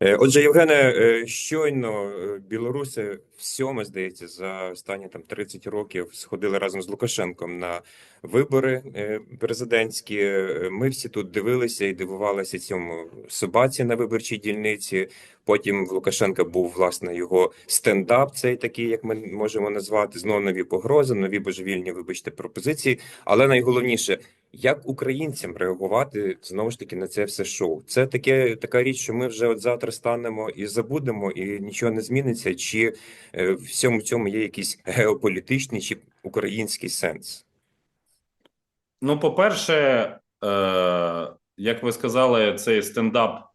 Е, Отже, Євгене, е, щойно е, білоруси всьому здається, за останні там 30 років сходили разом з Лукашенком на вибори президентські. Ми всі тут дивилися і дивувалися цьому собаці на виборчій дільниці. Потім в Лукашенка був власне його стендап, цей такий, як ми можемо назвати, знову нові погрози, нові божевільні, вибачте, пропозиції. Але найголовніше, як українцям реагувати знову ж таки на це все шоу? Це таке така річ, що ми вже от завтра станемо і забудемо, і нічого не зміниться. Чи е, всьому цьому є якийсь геополітичний чи український сенс? Ну, по-перше, е, як ви сказали, цей стендап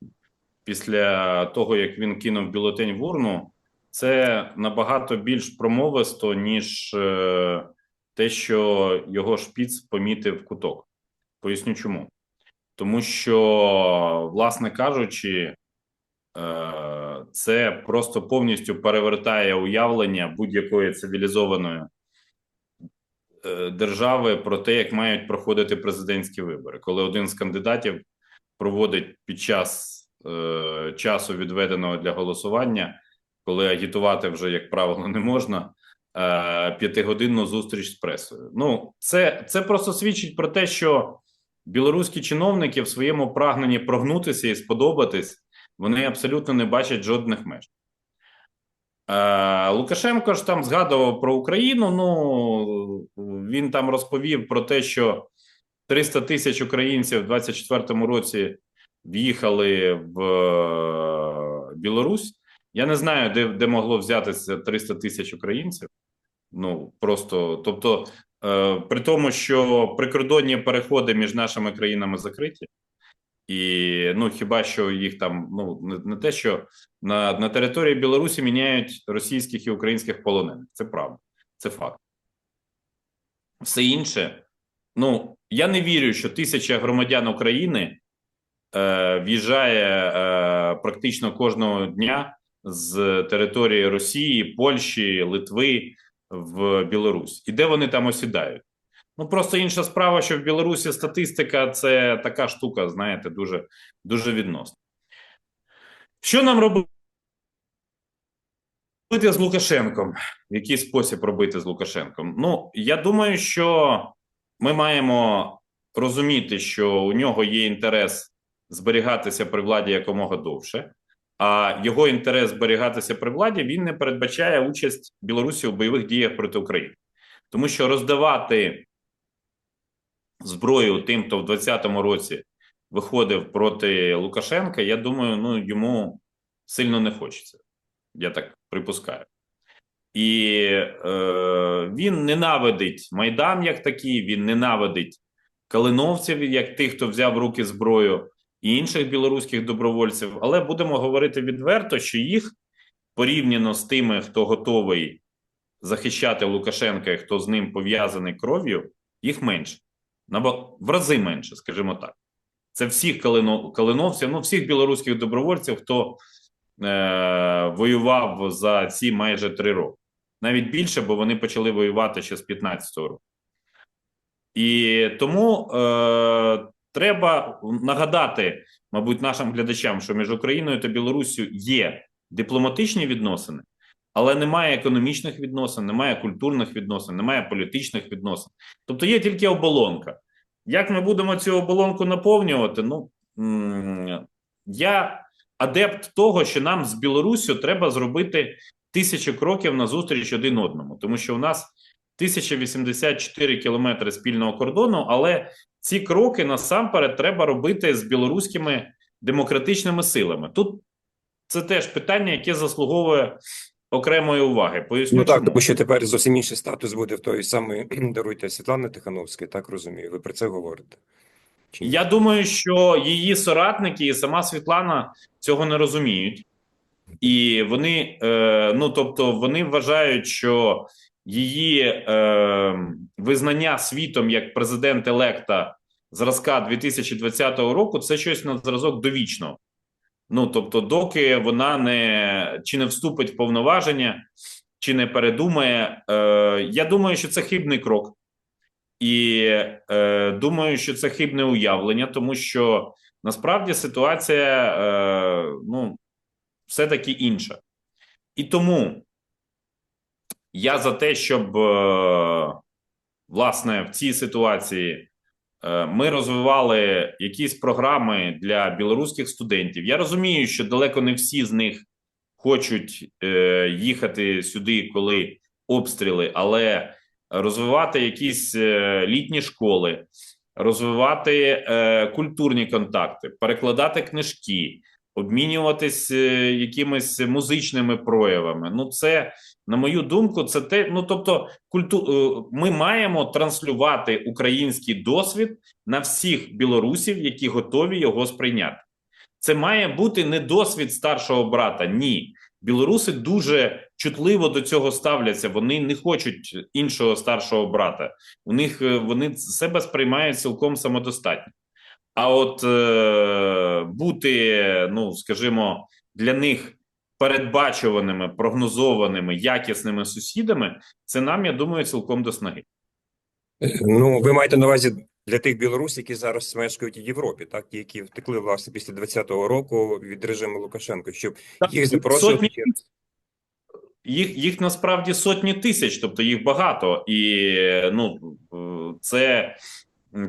після того, як він кинув бюлетень в урну, це набагато більш промовисто, ніж е, те, що його шпіц помітив куток. Поясню чому. Тому що, власне кажучи, е, це просто повністю перевертає уявлення будь-якої цивілізованої е, держави про те, як мають проходити президентські вибори, коли один з кандидатів проводить під час е, часу, відведеного для голосування, коли агітувати вже, як правило, не можна. е, П'ятигодинну зустріч з пресою. Ну, це, це просто свідчить про те, що білоруські чиновники в своєму прагненні прогнутися і сподобатись, вони абсолютно не бачать жодних меж. Е, Лукашенко ж там згадував про Україну. Ну він там розповів про те, що 300 тисяч українців в 24-му році в'їхали в е, Білорусь. Я не знаю, де, де могло взятися 300 тисяч українців. Ну просто, тобто, е, при тому, що прикордонні переходи між нашими країнами закриті. І ну хіба що їх там ну не, не те, що на на території Білорусі міняють російських і українських полонених. Це правда, це факт. Все інше. Ну я не вірю, що тисяча громадян України е, в'їжджає е, практично кожного дня з території Росії, Польщі, Литви в Білорусь. І де вони там осідають? Ну просто інша справа, що в Білорусі статистика це така штука, знаєте, дуже дуже відносна. Що нам робити з Лукашенком? В який спосіб робити з Лукашенком? Ну, я думаю, що ми маємо розуміти, що у нього є інтерес зберігатися при владі якомога довше, а його інтерес зберігатися при владі він не передбачає участь Білорусі у бойових діях проти України, тому що роздавати зброю тим, хто в 2020 році виходив проти Лукашенка, я думаю, ну йому сильно не хочеться. Я так припускаю. І е, він ненавидить Майдан як такий, він ненавидить калиновців, як тих, хто взяв руки зброю, і інших білоруських добровольців. Але будемо говорити відверто, що їх порівняно з тими, хто готовий захищати Лукашенка і хто з ним пов'язаний кров'ю, їх менше в рази менше, скажімо так. Це всіх калиновців, ну всіх білоруських добровольців, хто е, воював за ці майже три роки. Навіть більше, бо вони почали воювати ще з 15-го року. І тому е, треба нагадати, мабуть, нашим глядачам, що між Україною та Білоруссю є дипломатичні відносини, але немає економічних відносин, немає культурних відносин, немає політичних відносин. Тобто є тільки оболонка. Як ми будемо цю оболонку наповнювати? Ну я адепт того, що нам з Білоруссю треба зробити тисячу кроків на зустріч один одному, тому що у нас 1084 кілометри спільного кордону, але ці кроки насамперед треба робити з білоруськими демократичними силами. Тут це теж питання, яке заслуговує окремої уваги. Поясню, ну так, чому. тому що тепер зовсім інший статус буде в той самої даруйте Світлани Тихановської, так розумію. Ви про це говорите? Чи Я думаю, що її соратники і сама Світлана цього не розуміють, і вони, е, ну тобто, вони вважають, що її е, визнання світом як президент електа зразка 2020 року це щось на зразок довічного. Ну тобто, доки вона не чи не вступить в повноваження, чи не передумає. Е, Я думаю, що це хибний крок, і е, думаю, що це хибне уявлення, тому що насправді ситуація е, ну все-таки інша. І тому я за те, щоб е, власне в цій ситуації е, ми розвивали якісь програми для білоруських студентів. Я розумію, що далеко не всі з них хочуть е, їхати сюди, коли обстріли, але розвивати якісь літні школи, розвивати культурні контакти, перекладати книжки, обмінюватись е, якимись музичними проявами. Ну, це на мою думку, це те. Ну тобто, культу... е, ми маємо транслювати український досвід на всіх білорусів, які готові його сприйняти. Це має бути не досвід старшого брата. Ні, білоруси дуже чутливо до цього ставляться. Вони не хочуть іншого старшого брата. У них е, вони себе сприймають цілком самодостатньо. А от е, бути, ну скажімо, для них передбачуваними, прогнозованими, якісними сусідами, це нам, я думаю, цілком до снаги. Ну, ви маєте на увазі для тих білорусів, які зараз мешкають в Європі, так, ті, які втекли власне після 20-го року від режиму Лукашенко, щоб їх запрошувати. Сотні їх, їх насправді сотні тисяч, тобто їх багато, і ну е, це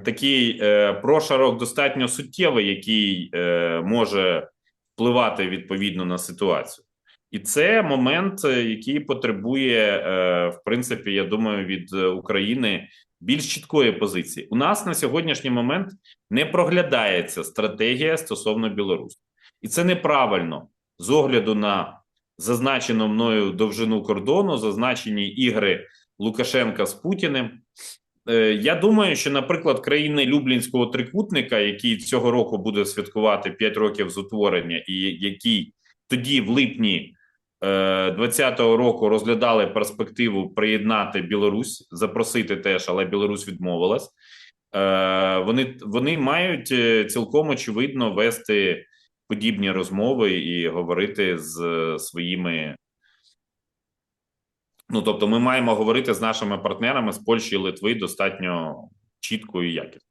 такий е, прошарок достатньо суттєвий, який е, може впливати відповідно на ситуацію. І це момент, е, який потребує, е, в принципі, я думаю, від України більш чіткої позиції. У нас на сьогоднішній момент не проглядається стратегія стосовно Білорусі, і це неправильно з огляду на зазначену мною довжину кордону, зазначені ігри Лукашенка з Путіним. Е, Я думаю, що, наприклад, країни Люблінського трикутника, який цього року буде святкувати 5 років з утворення, і який тоді, в липні 2020 року, розглядали перспективу приєднати Білорусь, запросити теж, але Білорусь відмовилась. Е, Вони, вони мають е, цілком очевидно вести подібні розмови і говорити з е, своїми. Ну, тобто, ми маємо говорити з нашими партнерами з Польщі і Литви достатньо чітко і якісно.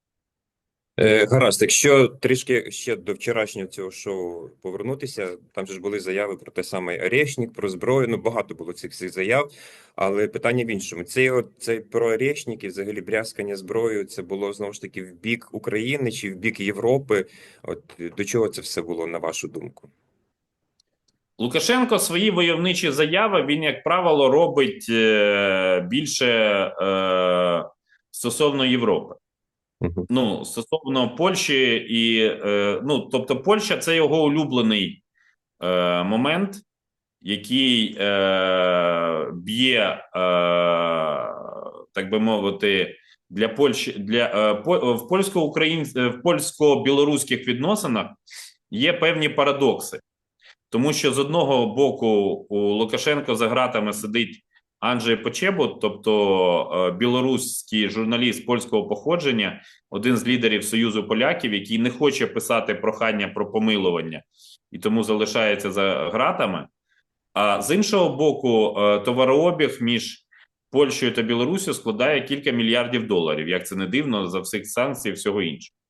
Е, Гаразд, якщо трішки ще до вчорашнього цього шоу повернутися, там же ж були заяви про те саме Орешник, про зброю. Ну багато було цих цих заяв, але питання в іншому. Цей цей про Орешник і взагалі брязкання зброєю, це було знову ж таки в бік України чи в бік Європи. От до чого це все було на вашу думку? Лукашенко свої войовничі заяви він, як правило, робить е, більше е, стосовно Європи. Ну, стосовно Польщі, і е, ну, тобто, Польща це його улюблений е, момент, який е, б'є, е, так би мовити, для Польщі для е, в польсько-українсь в польсько-білоруських відносинах є певні парадокси. Тому що з одного боку у Лукашенко за ґратами сидить Анджей Почебут, тобто е, білоруський журналіст польського походження, один з лідерів Союзу поляків, який не хоче писати прохання про помилування і тому залишається за ґратами. А з іншого боку, е, товарообіг між Польщею та Білорусію складає кілька мільярдів доларів. Як це не дивно за всіх санкцій і всього іншого.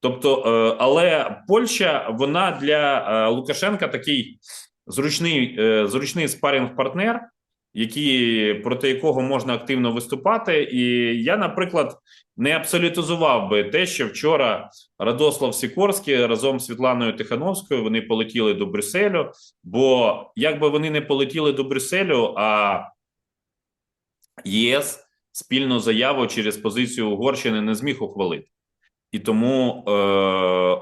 Тобто, е, але Польща вона для е, Лукашенка такий зручний, е, зручний спарінг-партнер, який проти якого можна активно виступати. І я, наприклад, не абсолютизував би те, що вчора Радослав Сікорський разом з Світланою Тихановською вони полетіли до Брюсселю. Бо якби вони не полетіли до Брюсселю, а ЄС спільну заяву через позицію Угорщини не зміг ухвалити і тому е,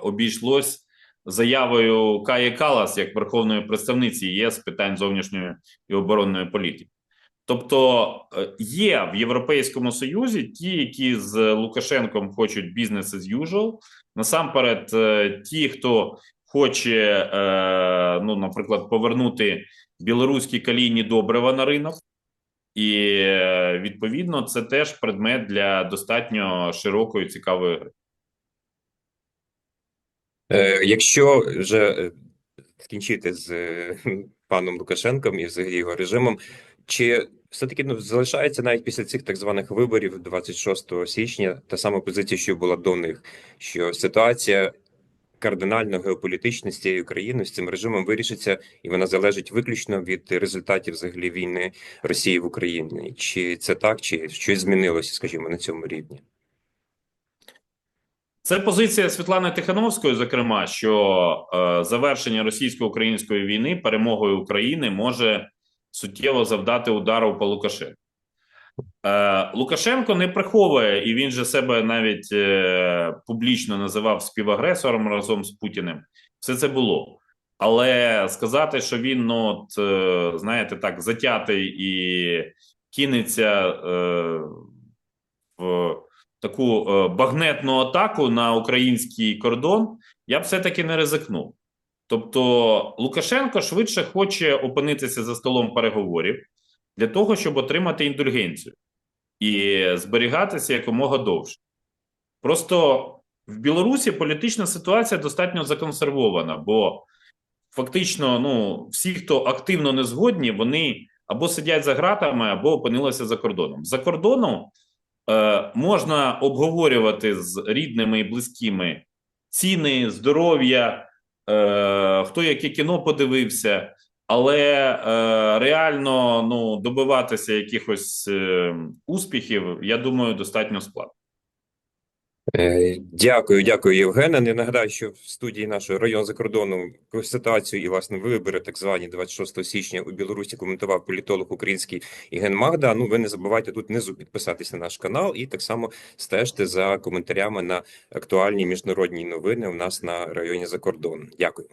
обійшлось заявою Каї Калас як верховної представниці ЄС питань зовнішньої і оборонної політики. Тобто е, є в Європейському Союзі ті, які з Лукашенком хочуть бізнес as usual. Насамперед, е, ті, хто хоче, е, ну, наприклад, повернути білоруські калійні добрива на ринок. І відповідно це теж предмет для достатньо широкої цікавої гри. Е, Якщо вже е, скінчити з е, паном Лукашенком і взагалі його режимом, чи все-таки ну, залишається навіть після цих так званих виборів 26 січня та сама позиція, що була до них, що ситуація кардинально геополітично з цією країною, з цим режимом вирішиться, і вона залежить виключно від результатів взагалі війни Росії в Україні. Чи це так, чи щось змінилося, скажімо, на цьому рівні? Це позиція Світлани Тихановської, зокрема, що е, завершення російсько-української війни перемогою України може суттєво завдати удару по Лукашенку. Е, Лукашенко не приховує, і він же себе навіть е, публічно називав співагресором разом з Путіним. Все це було. Але сказати, що він, ну, от, е, знаєте, так, затятий і кинеться е, в таку е, багнетну атаку на український кордон, я б все-таки не ризикнув. Тобто Лукашенко швидше хоче опинитися за столом переговорів для того, щоб отримати індульгенцію і зберігатися якомога довше. Просто в Білорусі політична ситуація достатньо законсервована, бо фактично, ну, всі, хто активно не згодні, вони або сидять за ґратами, або опинилися за кордоном. За кордоном е, можна обговорювати з рідними і близькими ціни, здоров'я, е, хто яке кіно подивився, але е, реально ну, добиватися якихось е, успіхів, я думаю, достатньо складно. Е, Дякую, дякую, Євгене. Не нагадаю, що в студії нашого район за кордоном ситуацію і власне вибори, так звані 26 січня у Білорусі коментував політолог український Іген Магда. Ну ви не забувайте тут внизу підписатися на наш канал і так само стежте за коментарями на актуальні міжнародні новини у нас на районі за кордоном. Дякую.